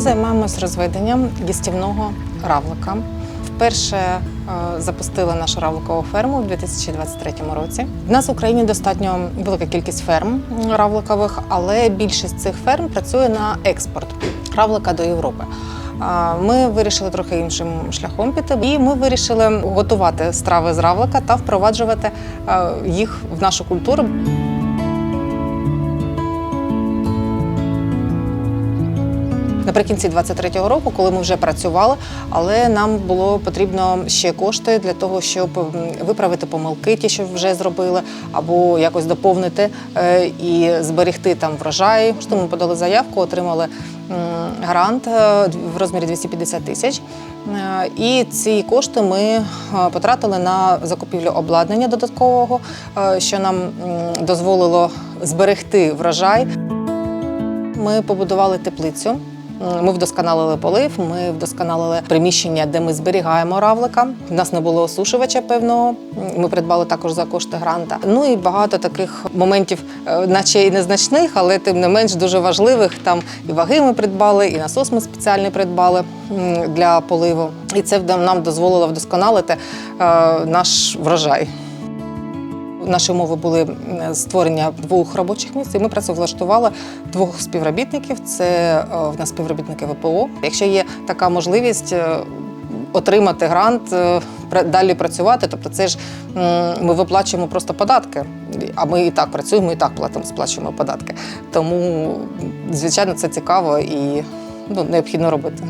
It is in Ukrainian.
займаємось розведенням їстівного равлика. Вперше е, запустили нашу равликову ферму у 2023 році. В нас в Україні достатньо велика кількість ферм равликових, але більшість цих ферм працює на експорт равлика до Європи. Ми вирішили трохи іншим шляхом піти, і ми вирішили готувати страви з равлика та впроваджувати е, їх в нашу культуру. Наприкінці 23-го року, коли ми вже працювали, але нам було потрібно ще кошти для того, щоб виправити помилки, ті, що вже зробили, або якось доповнити е, і зберегти там врожай. Тому ми подали заявку, отримали грант е, в розмірі 250 тисяч. Е, І ці кошти ми потратили на закупівлю обладнання додаткового, що нам дозволило зберегти врожай. Ми побудували теплицю. Ми вдосконалили полив, ми вдосконалили приміщення, де ми зберігаємо равлика. У нас не було осушувача певного. Ми придбали також за кошти гранта. Ну і багато таких моментів, е, наче і незначних, але тим не менш дуже важливих. Там і ваги ми придбали, і насос ми спеціальний придбали для поливу. І це нам дозволило вдосконалити е, наш врожай. Наші умови були створення двох робочих місць. і Ми працевлаштували двох співробітників. Це е, в нас співробітники ВПО. Якщо є така можливість. е, Отримати грант, е, далі працювати, тобто це ж ми виплачуємо просто податки, а ми і так працюємо, і так платимо, сплачуємо податки. Тому, звичайно, це цікаво і ну, необхідно робити.